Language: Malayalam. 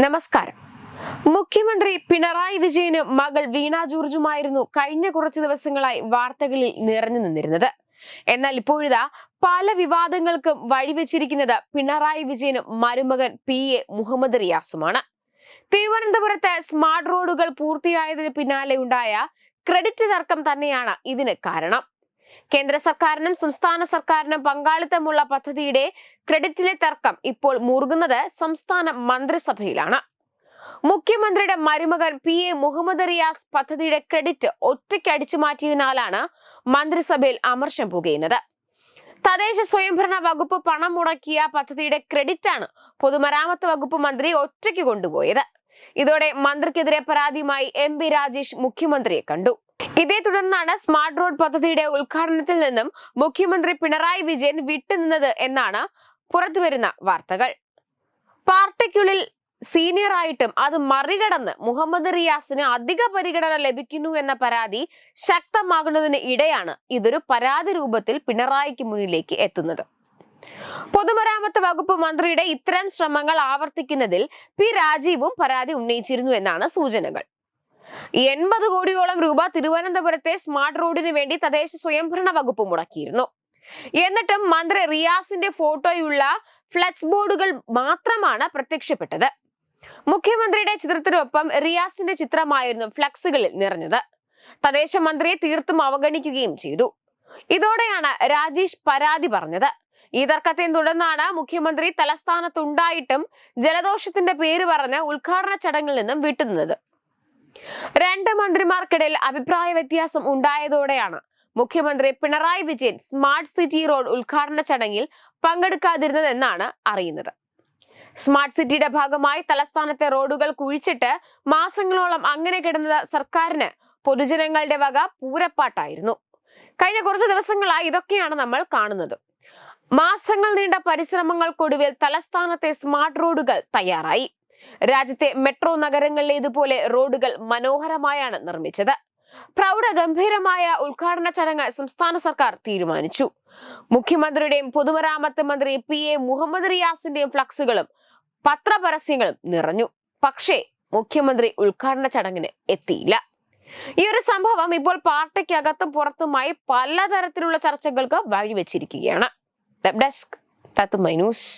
നമസ്കാരം. മുഖ്യമന്ത്രി പിണറായി വിജയനും മകൾ വീണ ജോർജുമായിരുന്നു കഴിഞ്ഞ കുറച്ചു ദിവസങ്ങളായി വാർത്തകളിൽ നിറഞ്ഞു നിന്നിരുന്നത്. എന്നാൽ ഇപ്പോഴിതാ പല വിവാദങ്ങൾക്കും വഴിവെച്ചിരിക്കുന്നത് പിണറായി വിജയനും മരുമകൻ പി. എ. മുഹമ്മദ് റിയാസുമാണ്. തിരുവനന്തപുരത്ത് സ്മാർട്ട് റോഡുകൾ പൂർത്തിയായതിന് പിന്നാലെ ഉണ്ടായ ക്രെഡിറ്റ് തർക്കം തന്നെയാണ് ഇതിന് കാരണം. കേന്ദ്ര സർക്കാരിനും സംസ്ഥാന സർക്കാരിനും പങ്കാളിത്തമുള്ള പദ്ധതിയുടെ ക്രെഡിറ്റിലെ തർക്കം ഇപ്പോൾ മുറുകുന്നത് സംസ്ഥാന മന്ത്രിസഭയിലാണ്. മുഖ്യമന്ത്രിയുടെ മരുമകൻ പി എ മുഹമ്മദ് റിയാസ് പദ്ധതിയുടെ ക്രെഡിറ്റ് ഒറ്റയ്ക്ക് അടിച്ചു മാറ്റിയതിനാലാണ് മന്ത്രിസഭയിൽ അമർഷം പുകയുന്നത്. തദ്ദേശ സ്വയംഭരണ വകുപ്പ് പണം മുടക്കിയ പദ്ധതിയുടെ ക്രെഡിറ്റാണ് പൊതുമരാമത്ത് വകുപ്പ് മന്ത്രി ഒറ്റയ്ക്ക് കൊണ്ടുപോയത്. ഇതോടെ മന്ത്രിക്കെതിരെ പരാതിയുമായി എം രാജേഷ് മുഖ്യമന്ത്രിയെ കണ്ടു. ഇതേ തുടർന്നാണ് സ്മാർട്ട് റോഡ് പദ്ധതിയുടെ ഉദ്ഘാടനത്തിൽ നിന്നും മുഖ്യമന്ത്രി പിണറായി വിജയൻ വിട്ടുനിന്നത് എന്നാണ് പുറത്തുവരുന്ന വാർത്തകൾ. പാർട്ടിക്കുള്ളിൽ സീനിയർ ആയിട്ടും അത് മറികടന്ന് മുഹമ്മദ് റിയാസിന് അധിക പരിഗണന ലഭിക്കുന്നു എന്ന പരാതി ശക്തമാകുന്നതിന് ഇടെയാണ് ഇതൊരു പരാതി രൂപത്തിൽ പിണറായിക്ക് മുന്നിലേക്ക് എത്തുന്നത്. പൊതുമരാമത്ത് വകുപ്പ് മന്ത്രിയുടെ ഇത്തരം ശ്രമങ്ങൾ ആവർത്തിക്കുന്നതിൽ പി രാജീവും പരാതി ഉന്നയിച്ചിരുന്നു എന്നാണ് സൂചനകൾ. എൺപത് കോടിയോളം രൂപ തിരുവനന്തപുരത്തെ സ്മാർട്ട് റോഡിന് വേണ്ടി തദ്ദേശ സ്വയംഭരണ വകുപ്പ് മുടക്കിയിരുന്നു. എന്നിട്ടും മന്ത്രി റിയാസിന്റെ ഫോട്ടോയുള്ള ഫ്ലക്സ് ബോർഡുകൾ മാത്രമാണ് പ്രത്യക്ഷപ്പെട്ടത്. മുഖ്യമന്ത്രിയുടെ ചിത്രത്തിനൊപ്പം റിയാസിന്റെ ചിത്രമായിരുന്നു ഫ്ലക്സുകളിൽ നിറഞ്ഞത്. തദ്ദേശ മന്ത്രിയെ തീർത്തും അവഗണിക്കുകയും ചെയ്തു. ഇതോടെയാണ് രാജേഷ് പരാതി പറഞ്ഞത്. ഈ തർക്കത്തെ തുടർന്നാണ് മുഖ്യമന്ത്രി തലസ്ഥാനത്തുണ്ടായിട്ടും ജലദോഷത്തിന്റെ പേര് പറഞ്ഞ് ഉദ്ഘാടന ചടങ്ങിൽ നിന്നും വിട്ടുനിന്നത്. രണ്ട് മന്ത്രിമാർക്കിടയിൽ അഭിപ്രായ വ്യത്യാസം ഉണ്ടായതോടെയാണ് മുഖ്യമന്ത്രി Pinarayi Vijayan smart city road ഉദ്ഘാടന ചടങ്ങിൽ പങ്കെടുക്കാതിരുന്നതെന്നാണ് അറിയുന്നത്. സ്മാർട്ട് സിറ്റിയുടെ ഭാഗമായി തലസ്ഥാനത്തെ റോഡുകൾ കുഴിച്ചിട്ട് മാസങ്ങളോളം അങ്ങനെ കിടന്നത് സർക്കാരിന് പൊതുജനങ്ങളുടെ വക പൂരപ്പാട്ടായിരുന്നു. കഴിഞ്ഞ കുറച്ച് ദിവസങ്ങളായി ഇതൊക്കെയാണ് നമ്മൾ കാണുന്നത്. മാസങ്ങൾ നീണ്ട പരിശ്രമങ്ങൾക്കൊടുവിൽ തലസ്ഥാനത്തെ സ്മാർട്ട് റോഡുകൾ തയ്യാറായി. രാജ്യത്തെ മെട്രോ നഗരങ്ങളിലേതുപോലെ റോഡുകൾ മനോഹരമായാണ് നിർമ്മിച്ചത്. പ്രൗഢഗംഭീരമായ ഉദ്ഘാടന ചടങ്ങ് സംസ്ഥാന സർക്കാർ തീരുമാനിച്ചു. മുഖ്യമന്ത്രിയുടെയും പൊതുമരാമത്ത് മന്ത്രി പി എ മുഹമ്മദ് റിയാസിന്റെയും ഫ്ലക്സുകളും പത്രപരസ്യങ്ങളും നിറഞ്ഞു. പക്ഷേ മുഖ്യമന്ത്രി ഉദ്ഘാടന ചടങ്ങിന് എത്തിയില്ല. ഈ ഒരു സംഭവം ഇപ്പോൾ പാർട്ടിക്കകത്തും പുറത്തുമായി പലതരത്തിലുള്ള ചർച്ചകൾക്ക് വഴിവെച്ചിരിക്കുകയാണ്. വെബ് ഡെസ്ക് തത്തുമൈ ന്യൂസ്